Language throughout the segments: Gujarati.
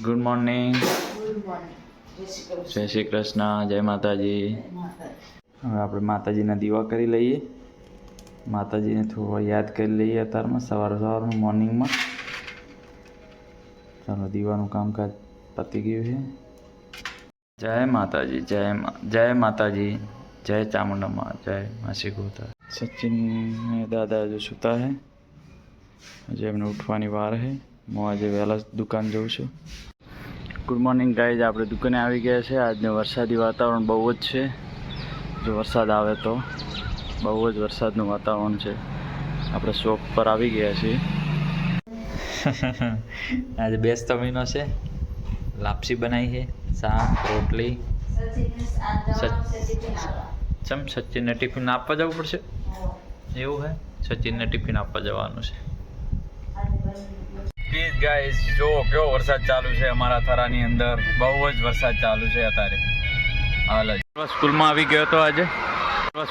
ગુડ મોર્નિંગ ગુડ મોર્નિંગ જય શ્રી કૃષ્ણ જય શ્રી કૃષ્ણ જય માતાજી જય માતાજી. હવે આપણે માતાજીના દીવા કરી લઈએ. માતાજીને થોડો યાદ કરી લઈએ અત્યારમાં સવાર સવારમાં મોર્નિંગમાં. ચાલો દીવાનું કામકાજ પતી ગયું છે. જય માતાજી જય મા જય માતાજી જય ચામુંડમાં જય માસી ગોતા. સચિન ને દાદા હજુ સૂતા હે હજી એમને ઉઠવાની વાર છે. હું આજે વહેલા દુકાન જઉં છું. ગુડ મોર્નિંગ ગાઈઝ આપણે દુકાને આવી ગયા છે. આજને વરસાદી વાતાવરણ બહુ જ છે. જો વરસાદ આવે તો બહુ જ વરસાદનું વાતાવરણ છે. આપણે શોપ પર આવી ગયા છીએ. આજે બેસતો મહિનો છે. લાપસી બનાવી છે. શાક રોટલી. ચમ સચિનને ટિફિન આપવા જવું પડશે? એવું હે? સચિનને ટિફિન આપવા જવાનું છે. પ્લીઝ ગાઈઝ જો કેવો વરસાદ ચાલુ છે અમારા થરાની અંદર, બહુ જ વરસાદ ચાલુ છે અત્યારે. હાલ સ્કૂલમાં આવી ગયો હતો આજે.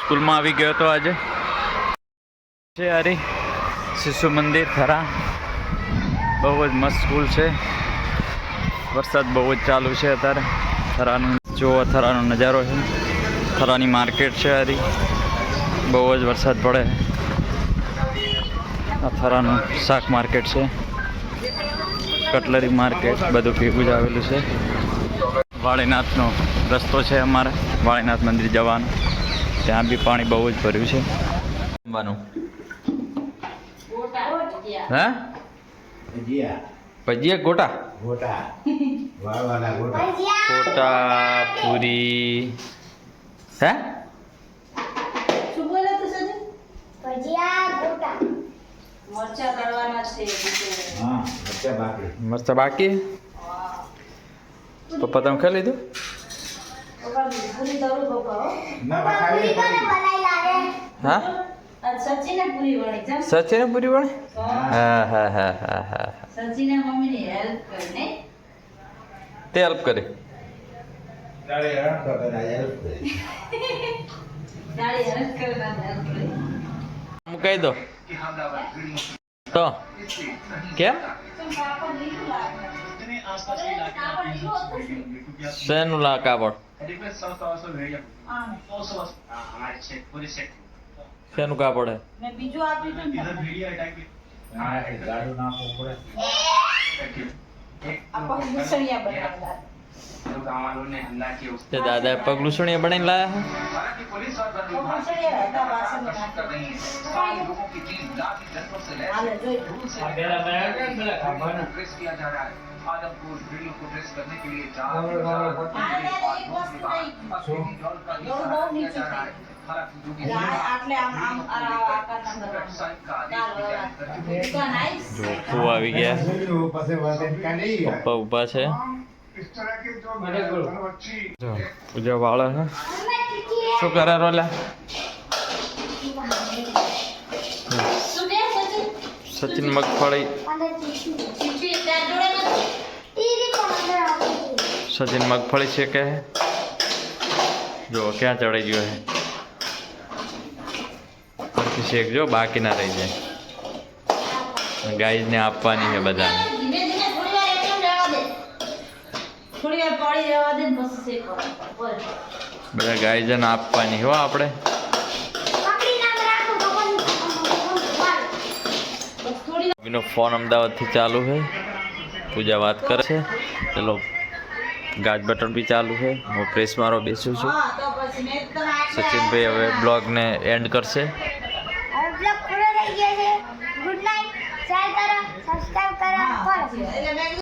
સ્કૂલમાં આવી ગયો હતો આજે. છે અરે શિશુ મંદિર, થરા. બહુ જ મસ્ત સ્કૂલ છે. વરસાદ બહુ જ ચાલુ છે અત્યારે. થરાનું જો થરાનો નજારો છે. થરાની માર્કેટ છે હરી. બહુ જ વરસાદ પડે. આ થરાનું શાક માર્કેટ છે. કટલરી માર્કેટ બધું ભેગું જ આવેલું છે. વાળીનાથનો રસ્તો છે અમારે વાળીનાથ મંદિર જવાનો. ત્યાં બી પાણી બહુ જ ભર્યું છે. જમવાનું. હે? ભજીયા. ગોટા? ગોટા. વાળવાના ગોટા. ગોટા પૂરી. હે? મરચાં તળવાના છે બચ્ચા બાકી મસ્ત બાકી? પપ્પા તમે ખાઈ લીધું? હો. સચિને પૂરી તો હા હા હા હા હા. તે હેલ્પ કરી. કહી દો. તો કેમ? શેનું લા કાપડ શેનું કાપડ હે? મેં બીજું આપ્યું હતું ને તમને. હા, એ ગાડું નાખવું પડે. આ પગ ઘૂસણિયા બનાવેલા. તે દાદાએ પગ લૂસણીએ બનાવીને લાયા હે પગ ઘૂસણિયા હતા વાસણમાં નાખી. હાલે જોઈ લો. હા, ને એક વસ્તુ નહીં. દોડ બહુ નીચું થઈ. એટલે આ- આટલે આમ આમ આ આકારના કરવાનું. ચાલો, હવે. દુકાન આવીશ. જો ફૂ આવી ગયા. પપ્પા ઊભા છે પૂજા વાળા હે. શું કરે રોલા? સચિન? મગફળી. સચિન મગફળી છે કે? જો ક્યાં ચડાઈ ગયો છે? પછી શેકજો બાકી ના રહી જાય. ગાઈઝને આપવાની છે બધાને ધીમે ધીમે થોડી વાર એકદમ રહેવા દે. થોડી વાર પાણી રહેવા દે ને પછી શેકવાનું. બોલ. બધા ગાઈઝને આપવાની હો આપણે. પકડી નામ રાખો તો પણ વાળ. બસ થોડી વાર. એનો ફોન અમદાવાદથી ચાલુ છે. પૂજા વાત કરે છે. ચલો ગાજ બટન બી ચાલુ છે. હું પ્રેસ મારો બેસું છું. સચિનભાઈ હવે બ્લોગને એન્ડ કરશે. હવે બ્લોગ પૂરો થઈ ગયો છે. ગુડ નાઇટ શેર કરો સબસ્ક્રાઇબ કરો.